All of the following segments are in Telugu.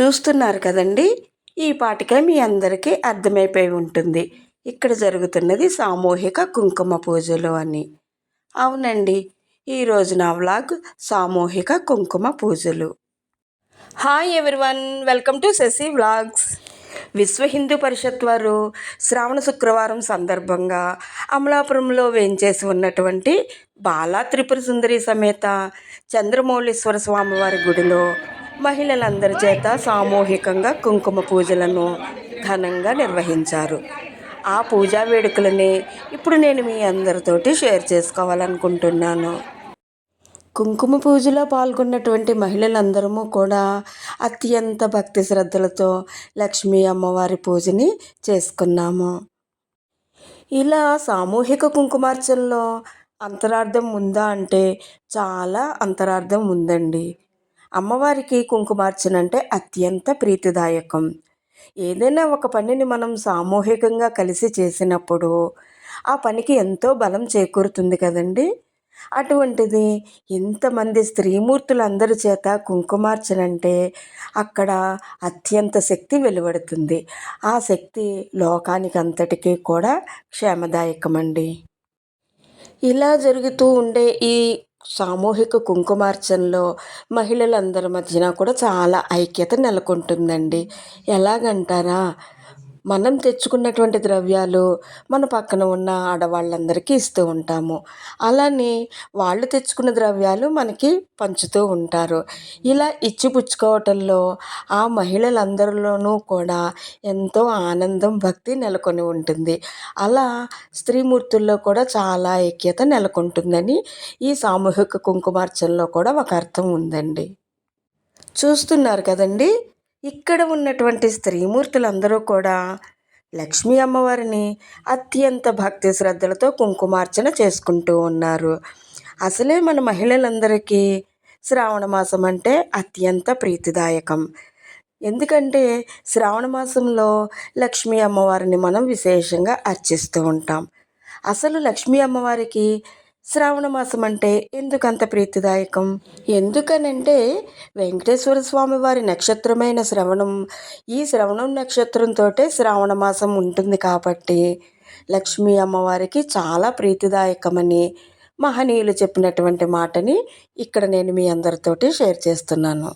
చూస్తున్నారు కదండి? ఈ పాటికే మీ అందరికీ అర్థమైపోయి ఉంటుంది. ఇక్కడ జరుగుతున్నది సామూహిక కుంకుమ పూజలు అని. అవునండి. ఈరోజు నా వ్లాగ్ సామూహిక కుంకుమ పూజలు. Hi everyone. Welcome to Shashi vlogs. Vishwa Hindu Parishad వారు శ్రావణ శుక్రవారం సందర్భంగా అమలాపురంలో వేంచేసి ఉన్నటువంటి బాలా త్రిపుర సుందరి సమేత చంద్రమౌళీశ్వర స్వామివారి గుడిలో మహిళలందరి చేత సామూహికంగా కుంకుమ పూజలను ఘనంగా నిర్వహించారు. ఆ పూజా వేడుకలని ఇప్పుడు నేను మీ అందరితోటి షేర్ చేసుకోవాలనుకుంటున్నాను. కుంకుమ పూజలో పాల్గొన్నటువంటి మహిళలందరము కూడా అత్యంత భక్తి శ్రద్ధలతో లక్ష్మీ అమ్మవారి పూజని చేసుకున్నాము. ఇలా సామూహిక కుంకుమార్చనలో అంతరార్థం ఉందా అంటే చాలా అంతరార్థం ఉందండి. అమ్మవారికి కుంకుమార్చన అంటే అత్యంత ప్రీతిదాయకం. ఏదైనా ఒక పనిని మనం సామూహికంగా కలిసి చేసినప్పుడు ఆ పనికి ఎంతో బలం చేకూరుతుంది కదండి. అటువంటిది ఇంతమంది స్త్రీమూర్తులందరి చేత కుంకుమార్చన అంటే అక్కడ అత్యంత శక్తి వెలువడుతుంది. ఆ శక్తి లోకానికి అంతటికీ కూడా క్షేమదాయకమండి. ఇలా జరుగుతూ ఉండే ఈ సామూహిక కుంకుమార్చనలో మహిళలందరి మధ్యన కూడా చాలా ఐక్యత నెలకొంటుందండి. ఎలాగంటారా? మనం తెచ్చుకున్నటువంటి ద్రవ్యాలు మన పక్కన ఉన్న ఆడవాళ్ళందరికీ ఇస్తూ ఉంటాము. అలానే వాళ్ళు తెచ్చుకున్న ద్రవ్యాలు మనకి పంచుతూ ఉంటారు. ఇలా ఇచ్చిపుచ్చుకోవటంలో ఆ మహిళలందరిలోనూ కూడా ఎంతో ఆనందం భక్తి నెలకొని ఉంటుంది. అలా స్త్రీమూర్తుల్లో కూడా చాలా ఐక్యత నెలకొంటుందని ఈ సామూహిక కుంకుమార్చనలో కూడా ఒక అర్థం ఉందండి. చూస్తున్నారు కదండి? ఇక్కడ ఉన్నటువంటి స్త్రీమూర్తులందరూ కూడా లక్ష్మీ అమ్మవారిని అత్యంత భక్తి శ్రద్ధలతో కుంకుమార్చన చేసుకుంటూ ఉన్నారు. అసలే మన మహిళలందరికీ శ్రావణ మాసం అంటే అత్యంత ప్రీతిదాయకం. ఎందుకంటే శ్రావణ మాసంలో లక్ష్మీ అమ్మవారిని మనం విశేషంగా అర్చిస్తూ ఉంటాం. అసలు లక్ష్మీ అమ్మవారికి శ్రావణ మాసం అంటే ఎందుకంత ప్రీతిదాయకం? ఎందుకనంటే వెంకటేశ్వర స్వామి వారి నక్షత్రమైన శ్రవణం ఈ శ్రవణం నక్షత్రంతో శ్రావణ మాసం ఉంటుంది కాబట్టి లక్ష్మీ అమ్మవారికి చాలా ప్రీతిదాయకమని మహనీయులు చెప్పినటువంటి మాటని ఇక్కడ నేను మీ అందరితోటి షేర్ చేస్తున్నాను.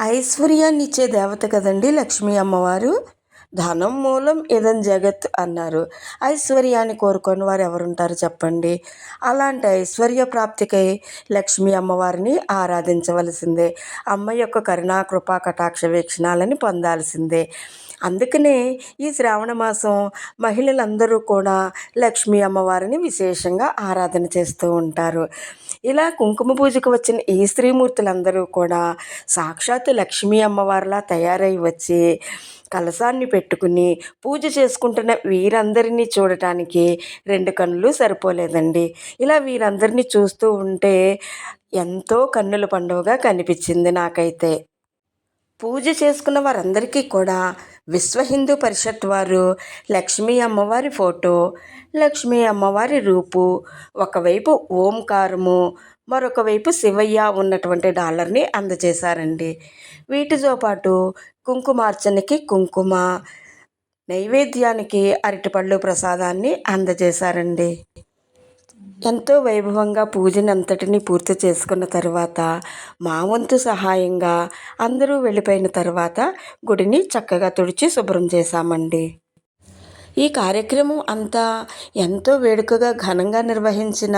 ఐశ్వర్యాన్ని ఇచ్చే దేవత కదండి లక్ష్మీ అమ్మవారు? ధనం మూలం ఇదం జగత్ అన్నారు. ఐశ్వర్యాన్ని కోరుకొని వారు ఎవరుంటారు చెప్పండి? అలాంటి ఐశ్వర్య ప్రాప్తికై లక్ష్మీ అమ్మవారిని ఆరాధించవలసిందే. అమ్మ యొక్క కరుణా కృపా కటాక్ష వీక్షణాలని పొందాల్సిందే. అందుకనే ఈ శ్రావణ మాసం మహిళలందరూ కూడా లక్ష్మీ అమ్మవారిని విశేషంగా ఆరాధన చేస్తూ ఉంటారు. ఇలా కుంకుమ పూజకు వచ్చిన ఈ స్త్రీమూర్తులందరూ కూడా సాక్షాత్ లక్ష్మీ అమ్మవారిలా తయారై వచ్చి కలసాన్ని పెట్టుకుని పూజ చేసుకుంటున్న వీరందరినీ చూడటానికి రెండు కన్నులు సరిపోలేదండి. ఇలా వీరందరినీ చూస్తూ ఉంటే ఎంతో కన్నుల పండుగగా కనిపించింది నాకైతే. పూజ చేసుకున్న వారందరికీ కూడా విశ్వ హిందూ పరిషత్ వారు లక్ష్మీ అమ్మవారి ఫోటో లక్ష్మీ అమ్మవారి రూపు ఒకవైపు ఓంకారము మరొక వైపు శివయ్య ఉన్నటువంటి డాలర్ని అందజేశారండి. వీటితో పాటు కుంకుమార్చనకి కుంకుమ నైవేద్యానికి అరటిపళ్ళు ప్రసాదాన్ని అందజేశారండి. ఎంతో వైభవంగా పూజని అంతటిని పూర్తి చేసుకున్న తర్వాత మా వంతు సహాయంగా అందరూ వెళ్ళిపోయిన తర్వాత గుడిని చక్కగా తుడిచి శుభ్రం చేశామండి. ఈ కార్యక్రమం అంతా ఎంతో వేడుకగా ఘనంగా నిర్వహించిన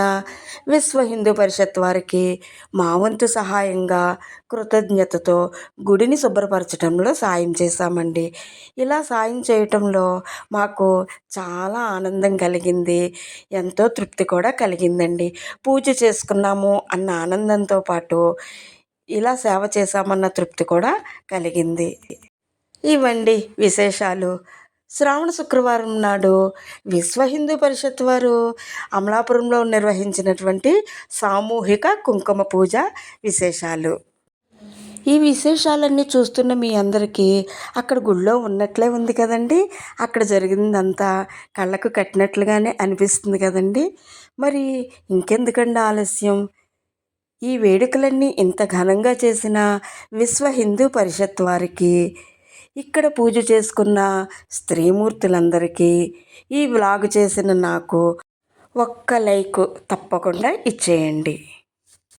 విశ్వ హిందూ పరిషత్ వారికి మా వంతు సహాయంగా కృతజ్ఞతతో గుడిని శుభ్రపరచడంలో సాయం చేశామండి. ఇలా సాయం చేయటంలో మాకు చాలా ఆనందం కలిగింది. ఎంతో తృప్తి కూడా కలిగిందండి. పూజ చేసుకున్నాము అన్న ఆనందంతో పాటు ఇలా సేవ చేశామన్న తృప్తి కూడా కలిగింది. ఇవండి విశేషాలు. శ్రావణ శుక్రవారం నాడు విశ్వ హిందూ పరిషత్ వారు అమలాపురంలో నిర్వహించినటువంటి సామూహిక కుంకుమ పూజ విశేషాలు. ఈ విశేషాలన్నీ చూస్తున్న మీ అందరికీ అక్కడ గుళ్ళో ఉన్నట్లే ఉంది కదండి. అక్కడ జరిగిందంతా కళ్ళకు కట్టినట్లుగానే అనిపిస్తుంది కదండి. మరి ఇంకెందుకండి ఆలస్యం? ఈ వేడుకలన్నీ ఇంత ఘనంగా చేసిన విశ్వ హిందూ పరిషత్ వారికి ఇక్కడ పూజ చేసుకున్న స్త్రీమూర్తులందరికీ ఈ వ్లాగ్ చేసిన నాకు ఒక్క లైక్ తప్పకుండా ఇచ్చేయండి.